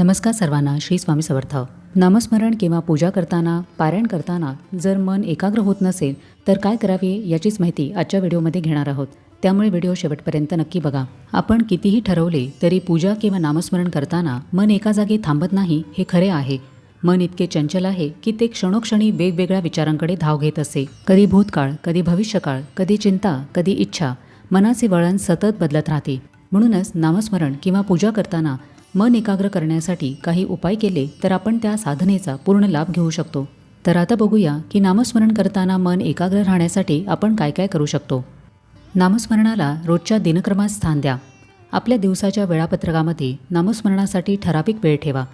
नमस्कार सर्वांना श्री स्वामी समर्थ. नामस्मरण किंवा पूजा करताना पारायण करताना जर मन एकाग्र होत नसेल तर काय करावे याचीच माहिती आजच्या व्हिडिओमध्ये घेणार आहोत. त्यामुळे व्हिडिओ शेवटपर्यंत नक्की बघा. आपण कितीही ठरवले तरी पूजा किंवा नामस्मरण करताना मन एका जागी थांबत नाही हे खरे आहे. मन इतके चंचल आहे की ते क्षणोक्षणी वेगवेगळ्या विचारांकडे धाव घेत असे. कधी भूतकाळ कधी भविष्यकाळ कधी चिंता कधी इच्छा मनाचे वळण सतत बदलत राहते. म्हणूनच नामस्मरण किंवा पूजा करताना मन एकाग्र करण्यासाठी काही उपाय केले तर आपण त्या साधनेचा पूर्ण लाभ घेऊ शकतो. तर आता बघूया की नामस्मरण करताना मन एकाग्र राहण्यासाठी आपण काय काय करू शकतो. नामस्मरणाला रोजच्या दिनक्रमात स्थान द्या. आपल्या दिवसाच्या वेळापत्रकामध्ये नामस्मरणासाठी ठराविक वेळ ठेवा.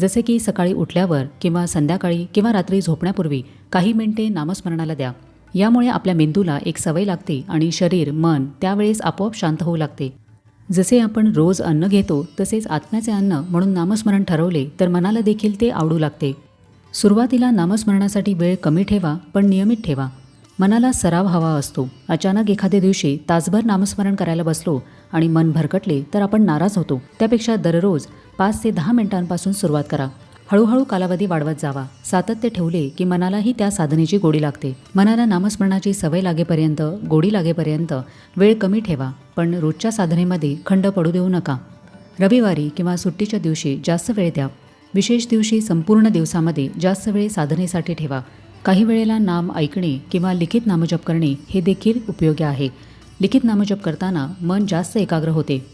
जसे की सकाळी उठल्यावर किंवा संध्याकाळी किंवा रात्री झोपण्यापूर्वी काही मिनिटे नामस्मरणाला द्या. यामुळे आपल्या मेंदूला एक सवय लागते आणि शरीर मन त्यावेळेस आपोआप शांत होऊ लागते. जसे आपण रोज अन्न घेतो तसेच आत्म्याचे अन्न म्हणून नामस्मरण ठरवले तर मनाला देखील ते आवडू लागते. सुरुवातीला नामस्मरणासाठी वेळ कमी ठेवा पण नियमित ठेवा. मनाला सराव हवा असतो. अचानक एखाद्या दिवशी तासभर नामस्मरण करायला बसलो आणि मन भरकटले तर आपण नाराज होतो. त्यापेक्षा दररोज पाच ते दहा मिनिटांपासून सुरुवात करा. हळूहळू कालावधी वाढवत जावा. सातत्य ठेवले की मनालाही त्या साधनेची गोडी लागते. मनाला नामस्मरणाची सवय लागेपर्यंत गोडी लागेपर्यंत वेळ कमी ठेवा पण रोजच्या साधनेमध्ये खंड पडू देऊ नका. रविवारी किंवा सुट्टीच्या दिवशी जास्त वेळ द्या. विशेष दिवशी संपूर्ण दिवसामध्ये जास्त वेळ साधनेसाठी ठेवा. काही वेळेला नाम ऐकणे किंवा लिखित नामजप करणे हे देखील उपयोगी आहे. लिखित नामजप करताना मन जास्त एकाग्र होते.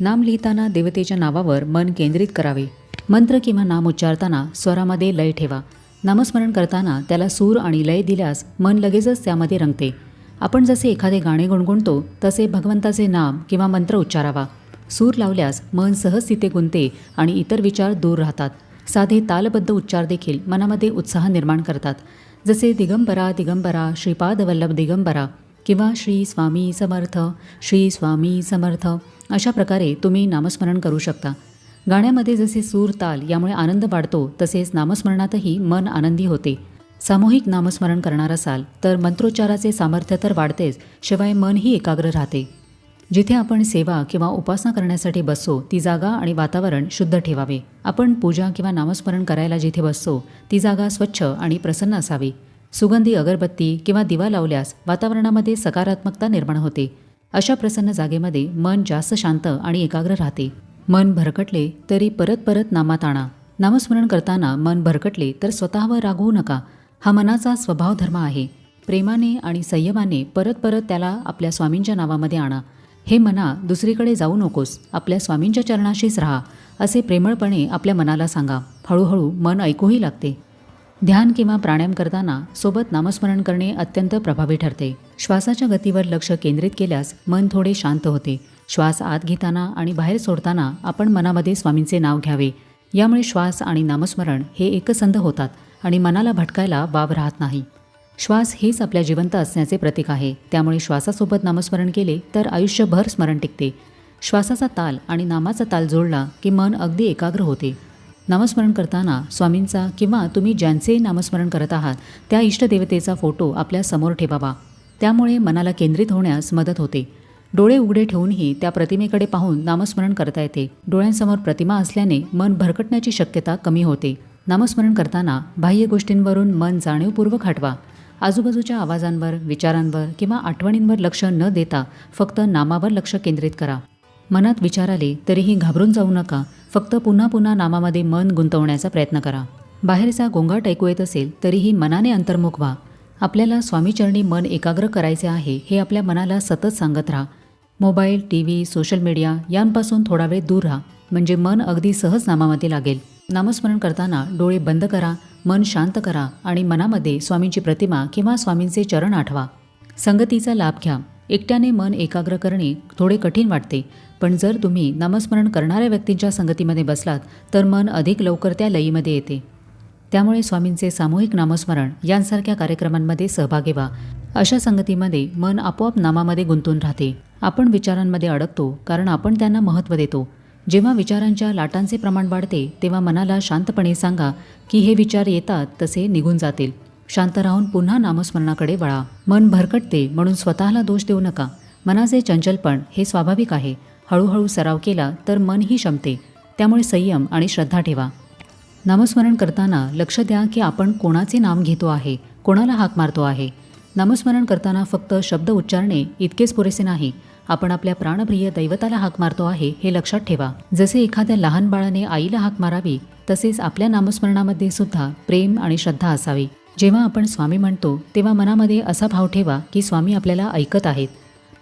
नाम लिहिताना देवतेच्या नावावर मन केंद्रित करावे. मंत्र किंवा नाम उच्चारताना स्वरामध्ये लय ठेवा. नामस्मरण करताना त्याला सूर आणि लय दिल्यास मन लगेचच त्यामध्ये रंगते. आपण जसे एखादे गाणे गुणगुणतो तसे भगवंताचे नाम किंवा मंत्र उच्चारावा. सूर लावल्यास मन सहज तिथे गुंते आणि इतर विचार दूर राहतात. साधे तालबद्ध उच्चार देखील मनामध्ये उत्साह निर्माण करतात. जसे दिगंबरा दिगंबरा श्रीपाद वल्लभ दिगंबरा किंवा श्री स्वामी समर्थ श्री स्वामी समर्थ अशा प्रकारे तुम्ही नामस्मरण करू शकता. गाण्यामध्ये जसे सूर ताल यामुळे आनंद वाढतो तसेच नामस्मरणातही मन आनंदी होते. सामूहिक नामस्मरण करणार असाल तर मंत्रोच्चाराचे सामर्थ्य तर वाढतेच शिवाय मनही एकाग्र राहते. जिथे आपण सेवा किंवा उपासना करण्यासाठी बसतो ती जागा आणि वातावरण शुद्ध ठेवावे. आपण पूजा किंवा नामस्मरण करायला जिथे बसतो ती जागा स्वच्छ आणि प्रसन्न असावी. सुगंधी अगरबत्ती किंवा दिवा लावल्यास वातावरणामध्ये सकारात्मकता निर्माण होते. अशा प्रसन्न जागेमध्ये मन जास्त शांत आणि एकाग्र राहते. मन भरकटले तरी परत परत नामात आणा. नामस्मरण करताना मन भरकटले तर स्वतःवर रागवू नका. हा मनाचा स्वभाव धर्म आहे. प्रेमाने आणि संयमाने परत परत त्याला आपल्या स्वामींच्या नावामध्ये आणा. हे मना दुसरीकडे जाऊ नकोस. आपल्या स्वामींच्या चरणाशीच राहा. असे प्रेमळपणे आपल्या मनाला सांगा. हळूहळू मन ऐकूही लागते. ध्यान किंवा प्राणायाम करताना सोबत नामस्मरण करणे अत्यंत प्रभावी ठरते. श्वासाच्या गतीवर लक्ष केंद्रित केल्यास मन थोडे शांत होते. श्वास आत घेताना आणि बाहेर सोडताना आपण मनामध्ये स्वामींचे नाव घ्यावे. यामुळे श्वास आणि नामस्मरण हे एकसंध होतात आणि मनाला भटकायला वाव राहत नाही. श्वास हेच आपल्या जिवंत असण्याचे प्रतीक आहे. त्यामुळे श्वासासोबत नामस्मरण केले तर आयुष्यभर स्मरण टिकते. श्वासाचा ताल आणि नामाचा ताल जोडला की मन अगदी एकाग्र होते. नामस्मरण करताना स्वामींचा किंवा तुम्ही ज्यांचे नामस्मरण करत आहात त्या इष्टदेवतेचा फोटो आपल्यासमोर ठेवावा. त्यामुळे मनाला केंद्रित होण्यास मदत होते. डोळे उघडे ठेवूनही त्या प्रतिमेकडे पाहून नामस्मरण करता येते. डोळ्यांसमोर प्रतिमा असल्याने मन भरकटण्याची शक्यता कमी होते. नामस्मरण करताना बाह्य गोष्टींवरून मन जाणीवपूर्वक हटवा. आजूबाजूच्या आवाजांवर विचारांवर किंवा आठवणींवर लक्ष न देता फक्त नामावर लक्ष केंद्रित करा. मनात विचार आले तरीही घाबरून जाऊ नका. फक्त पुन्हा पुन्हा नामामध्ये मन गुंतवण्याचा प्रयत्न करा. बाहेरचा गोंगाट ऐकू येत असेल तरीही मनाने अंतर्मुख व्हा. आपल्याला स्वामीचरणी मन एकाग्र करायचे आहे हे आपल्या मनाला सतत सांगत राहा. Mobile T V social media यांपासून थोडा वेळ दूर राहा. म्हणजे मन अगदी सहज नामामध्ये लागेल. नामस्मरण करताना डोळे बंद करा मन शांत करा आणि मनामध्ये स्वामींची प्रतिमा किंवा स्वामींचे चरण आठवा. संगतीचा लाभ घ्या. एकट्याने मन एकाग्र करणे थोडे कठीण वाटते. पण जर तुम्ही नामस्मरण करणाऱ्या व्यक्तींच्या संगतीमध्ये बसलात तर मन अधिक लवकर त्या लयीमध्ये येते. त्यामुळे स्वामींचे सामूहिक नामस्मरण यांसारख्या कार्यक्रमांमध्ये सहभागी व्हा. अशा संगतीमध्ये मन आपोआप नामामध्ये गुंतून राहते. आपण विचारांमध्ये अडकतो कारण आपण त्यांना महत्त्व देतो. जेव्हा विचारांच्या लाटांचे प्रमाण वाढते तेव्हा मनाला शांतपणे सांगा की हे विचार येतात तसे निघून जातील. शांत राहून पुन्हा नामस्मरणाकडे वळा. मन भरकटते म्हणून स्वतःला दोष देऊ नका. मनाचे चंचलपण हे स्वाभाविक आहे. हळूहळू सराव केला तर मनही शमते. त्यामुळे संयम आणि श्रद्धा ठेवा. नामस्मरण करताना लक्ष द्या की आपण कोणाचे नाम घेतो आहे कोणाला हाक मारतो आहे. नामस्मरण करताना फक्त शब्द उच्चारणे इतकेच पुरेसे नाही. आपण आपल्या प्राणप्रिय दैवताला हाक मारतो आहे हे लक्षात ठेवा. जसे एखाद्या लहान बाळाने आईला हाक मारावी तसेच आपल्या नामस्मरणामध्ये सुद्धा प्रेम आणि श्रद्धा असावी. जेव्हा आपण स्वामी म्हणतो तेव्हा मनामध्ये असा भाव ठेवा की स्वामी आपल्याला ऐकत आहेत.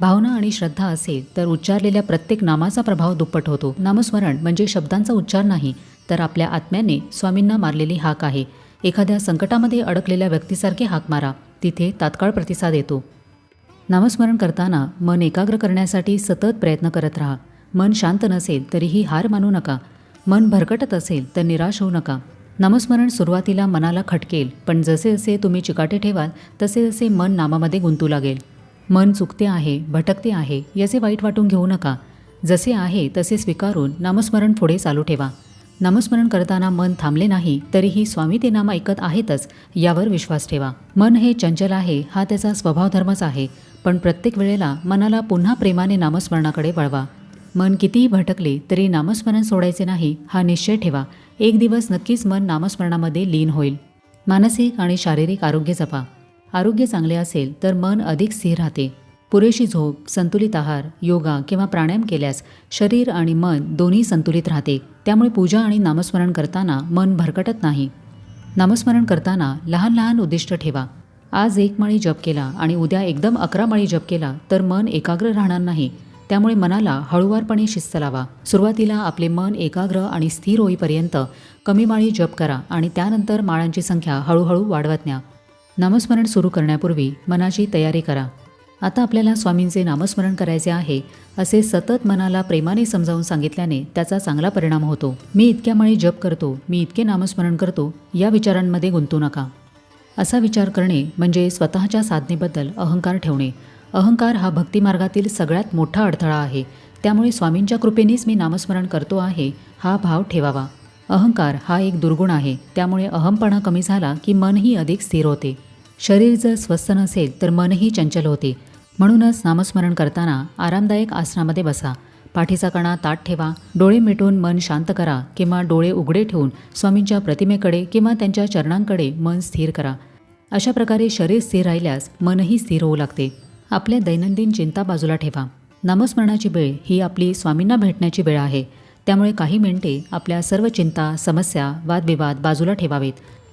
भावना आणि श्रद्धा असेल तर उच्चारलेल्या प्रत्येक नामाचा प्रभाव दुप्पट होतो. नामस्मरण म्हणजे शब्दांचा उच्चार नाही तर आपल्या आत्म्याने स्वामींना मारलेली हाक आहे. एखाद्या संकटामध्ये अडकलेल्या व्यक्तीसारखे हाक मारा. तिथे तात्काळ प्रतिसाद येतो. नामस्मरण करताना मन एकाग्र करण्यासाठी सतत प्रयत्न करत राहा. मन शांत नसेल तरीही हार मानू नका. मन भरकटत असेल तर निराश होऊ नका. नामस्मरण सुरुवातीला मनाला खटकेल पण जसे जसे तुम्ही चिकाटे ठेवाल तसे जसे मन नामामध्ये गुंतू लागेल. मन चुकते आहे भटकते आहे याचे वाईट वाटून घेऊ नका. जसे आहे तसे स्वीकारून नामस्मरण पुढे चालू ठेवा. नामस्मरण करताना मन थांबले नाही तरीही स्वामी ते नाम ऐकत आहेतच यावर विश्वास ठेवा. मन हे चंचल आहे हा त्याचा स्वभावधर्मच आहे पण प्रत्येक वेळेला मनाला पुन्हा प्रेमाने नामस्मरणाकडे वळवा. मन कितीही भटकले तरी नामस्मरण सोडायचे नाही हा निश्चय ठेवा. एक दिवस नक्कीच मन नामस्मरणामध्ये लीन होईल. मानसिक आणि शारीरिक आरोग्य जपा. आरोग्य चांगले असेल तर मन अधिक स्थिर राहते. पुरेशी झोप संतुलित आहार योगा किंवा प्राणायाम केल्यास शरीर आणि मन दोन्ही संतुलित राहते. त्यामुळे पूजा आणि नामस्मरण करताना मन भरकटत नाही. नामस्मरण करताना लहान लहान उद्दिष्ट ठेवा. आज एक माळी जप केला आणि उद्या एकदम अकरा माळी जप केला तर मन एकाग्र राहणार नाही. त्यामुळे मनाला हळूवारपणे शिस्त लावा. सुरुवातीला आपले मन एकाग्र आणि स्थिर होईपर्यंत कमी माळी जप करा आणि त्यानंतर माळांची संख्या हळूहळू वाढवत न्या. नामस्मरण सुरू करण्यापूर्वी मनाची तयारी करा. आता आपल्याला स्वामींचे नामस्मरण करायचे आहे असे सतत मनाला प्रेमाने समजावून सांगितल्याने त्याचा चांगला परिणाम होतो. मी इतक्यामुळे जप करतो मी इतके नामस्मरण करतो या विचारांमध्ये गुंतू नका. असा विचार करणे म्हणजे स्वतःच्या साधनेबद्दल अहंकार ठेवणे. अहंकार हा भक्तिमार्गातील सगळ्यात मोठा अडथळा आहे. त्यामुळे स्वामींच्या कृपेनेच मी नामस्मरण करतो आहे हा भाव ठेवावा. अहंकार हा एक दुर्गुण आहे. त्यामुळे अहमपणा कमी झाला की मनही अधिक स्थिर होते. शरीर जर स्वस्थ नसेल तर मनही चंचल होते. म्हणूनच नामस्मरण करताना आरामदायक आसनामध्ये बसा. पाठीचा कणा ताट ठेवा. डोळे मिटून मन शांत करा किंवा डोळे उघडे ठेवून स्वामींच्या प्रतिमेकडे किंवा त्यांच्या चरणांकडे मन स्थिर करा. अशा प्रकारे शरीर स्थिर राहिल्यास मनही स्थिर होऊ लागते. आपल्या दैनंदिन चिंता बाजूला ठेवा. नामस्मरणाची वेळ ही आपली स्वामींना भेटण्याची वेळ आहे. त्यामुळे काही मिनिटे आपल्या सर्व चिंता समस्या वादविवाद बाजूला ठेवावेत.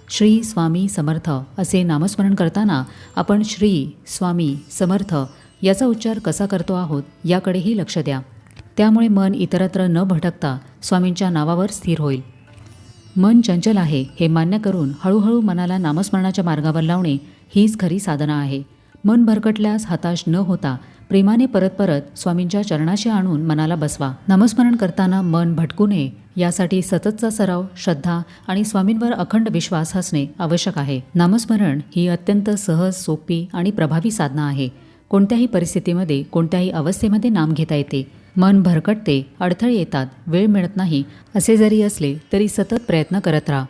श्री स्वामी समर्थ असे नामस्मरण करताना आपण श्री स्वामी समर्थ याचा उच्चार कसा करतो आहोत याकडेही लक्ष द्या. त्यामुळे मन इतरत्र न भटकता स्वामींच्या नावावर स्थिर होईल. मन चंचल आहे हे मान्य करून हळूहळू मनाला नामस्मरणाच्या मार्गावर लावणे हीच खरी साधना आहे. मन भरकटल्यास हताश न होता प्रेमाने परत परत स्वामींच्या चरणाशी आणून मनाला बसवा. नामस्मरण करताना मन भटकू नये. यासाठी सततचा सराव श्रद्धा आणि स्वामींवर अखंड विश्वास असणे आवश्यक आहे. नामस्मरण ही अत्यंत सहज सोपी आणि प्रभावी साधना आहे. कोणत्याही परिस्थितीमध्ये कोणत्याही अवस्थेमध्ये नाम घेता येते. मन भरकटते अडथळे येतात वेळ मिळत नाही. असे जरी असले तरी सतत प्रयत्न करत राहा.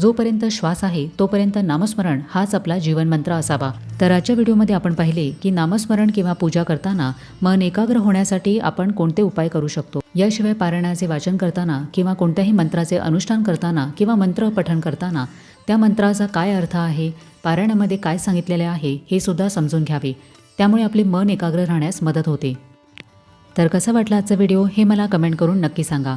जोपर्यंत श्वास आहे तोपर्यंत नामस्मरण हाच आपला जीवनमंत्र असावा. तर आजच्या व्हिडिओमध्ये आपण पाहिले की नामस्मरण किंवा पूजा करताना मन एकाग्र होण्यासाठी आपण कोणते उपाय करू शकतो? याशिवाय पारायणाचे वाचन करताना किंवा कोणत्याही मंत्राचे अनुष्ठान करताना किंवा मंत्र पठण करताना त्या मंत्राचा काय अर्थ आहे पारायणामध्ये काय सांगितलेले आहे हे सुद्धा समजून घ्यावे. त्यामुळे आपले मन एकाग्र राहण्यास मदत होते. तर कसा वाटला आजचा व्हिडिओ हे मला कमेंट करून नक्की सांगा.